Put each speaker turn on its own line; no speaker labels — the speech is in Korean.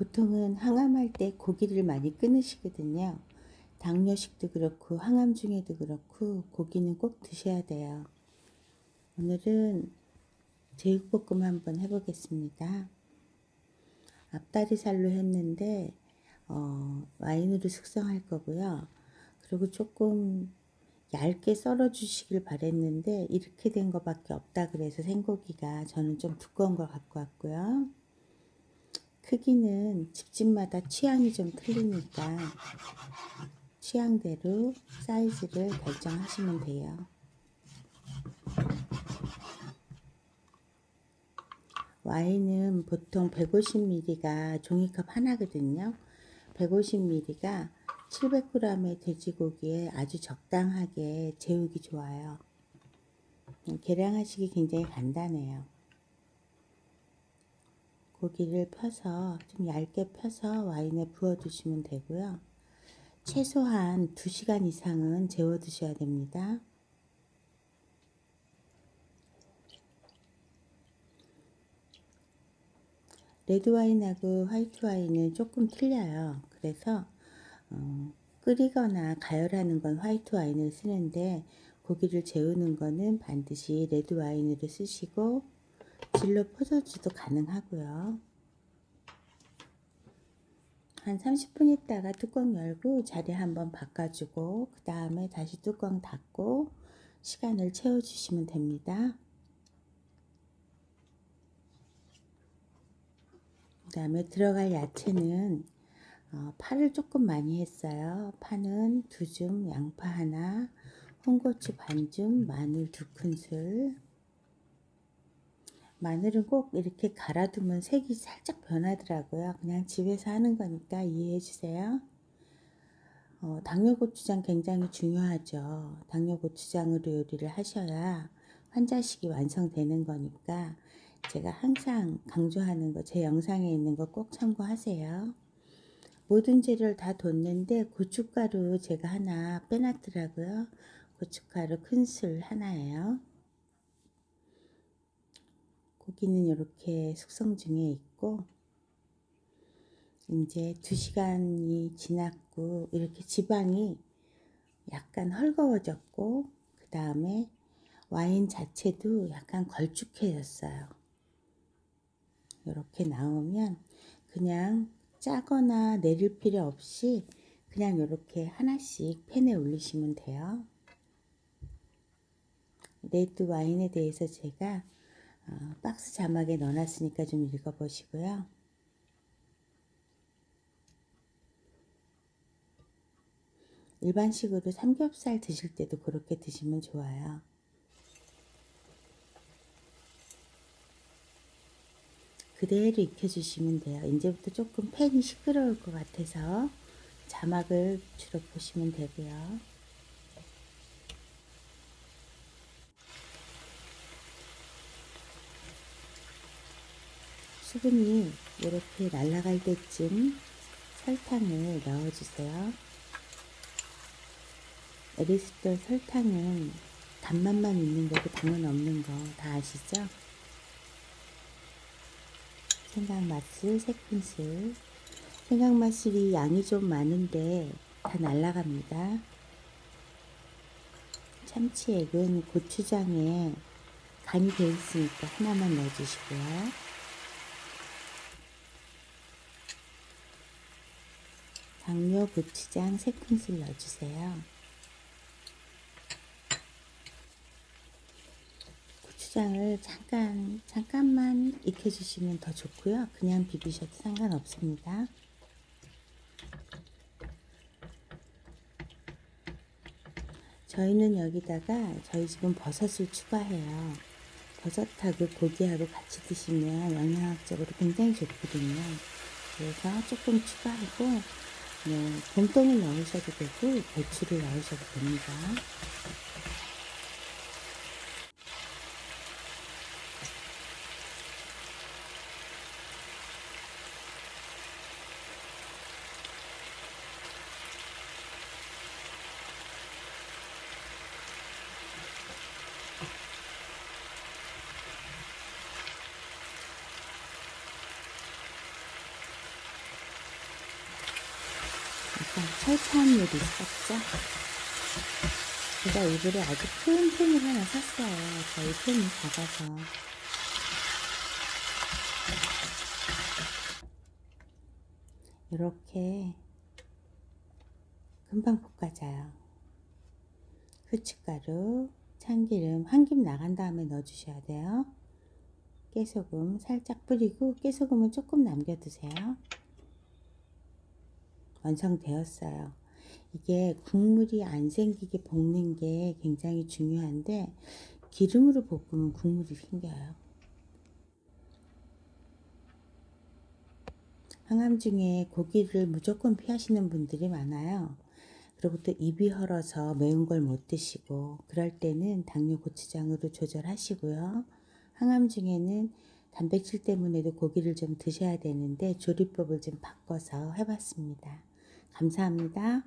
보통은 항암할 때 고기를 많이 끊으시거든요. 당뇨식도 그렇고 항암 중에도 그렇고 고기는 꼭 드셔야 돼요. 오늘은 제육볶음 한번 해보겠습니다. 앞다리살로 했는데 어, 와인으로 숙성할 거고요. 그리고 조금 얇게 썰어 주시길 바랬는데 이렇게 된 거밖에 없다 그래서 생고기가 저는 좀 두꺼운 걸 갖고 왔고요. 크기는 집집마다 취향이 좀 틀리니까 취향대로 사이즈를 결정하시면 돼요. 와인은 보통 150ml가 종이컵 하나거든요. 150ml가 700g의 돼지고기에 아주 적당하게 재우기 좋아요. 계량하시기 굉장히 간단해요. 고기를 펴서 좀 얇게 펴서 와인에 부어 두시면 되고요. 최소한 2시간 이상은 재워 두셔야 됩니다. 레드와인하고 화이트와인은 조금 틀려요. 그래서 어, 끓이거나 가열하는 건 화이트와인을 쓰는데 고기를 재우는 거는 반드시 레드와인으로 쓰시고 진로 포도주도 가능하고요. 한 30분 있다가 뚜껑 열고 자리 한번 바꿔주고 그 다음에 다시 뚜껑 닫고 시간을 채워주시면 됩니다. 그 다음에 들어갈 야채는 어, 파를 조금 많이 했어요. 파는 두 줌, 양파 하나, 홍고추 반 줌, 마늘 두 큰술. 마늘은 꼭 이렇게 갈아두면 색이 살짝 변하더라고요. 그냥 집에서 하는 거니까 이해해 주세요. 어, 당뇨고추장 굉장히 중요하죠. 당뇨고추장으로 요리를 하셔야 환자식이 완성되는 거니까 제가 항상 강조하는 거, 제 영상에 있는 거 꼭 참고하세요. 모든 재료를 다 뒀는데 고춧가루 제가 하나 빼놨더라고요. 고춧가루 큰 술 하나예요. 고기는 이렇게 숙성 중에 있고 이제 2시간이 지났고 이렇게 지방이 약간 헐거워졌고 그 다음에 와인 자체도 약간 걸쭉해졌어요. 이렇게 나오면 그냥 짜거나 내릴 필요 없이 그냥 이렇게 하나씩 팬에 올리시면 돼요. 레드 와인에 대해서 제가 어, 박스 자막에 넣어놨으니까 좀 읽어보시고요. 일반식으로 삼겹살 드실 때도 그렇게 드시면 좋아요. 그대로 익혀주시면 돼요. 이제부터 조금 팬이 시끄러울 것 같아서 자막을 주로 보시면 되고요. 수분이 이렇게 날아갈 때쯤 설탕을 넣어주세요. 에리스톨 설탕은 단맛만 있는 거고 당은 없는 거 다 아시죠? 생강맛술 3큰술 생강맛술이 양이 좀 많은데 다 날라갑니다. 참치액은 고추장에 간이 되어 있으니까 하나만 넣어주시고요. 당뇨 고추장 3큰술 넣어주세요. 고추장을 잠깐, 잠깐만 익혀주시면 더 좋고요. 그냥 비비셔도 상관없습니다. 저희는 여기다가 저희 집은 버섯을 추가해요. 버섯하고 고기하고 같이 드시면 영양학적으로 굉장히 좋거든요. 그래서 조금 추가하고 뭐 봄동을 넣으셔도 되고 배추를 넣으셔도 됩니다. 일이 있었죠. 제가 일부러 아주 큰 팬을 하나 샀어요. 저희 팬이 작아서. 이렇게 금방 볶아져요. 후춧가루, 참기름 한 김 나간 다음에 넣어주셔야 돼요. 깨소금 살짝 뿌리고 깨소금은 조금 남겨두세요. 완성되었어요. 이게 국물이 안 생기게 볶는 게 굉장히 중요한데 기름으로 볶으면 국물이 생겨요. 항암 중에 고기를 무조건 피하시는 분들이 많아요. 그리고 또 입이 헐어서 매운 걸 못 드시고 그럴 때는 당뇨 고추장으로 조절하시고요. 항암 중에는 단백질 때문에도 고기를 좀 드셔야 되는데 조리법을 좀 바꿔서 해봤습니다. 감사합니다.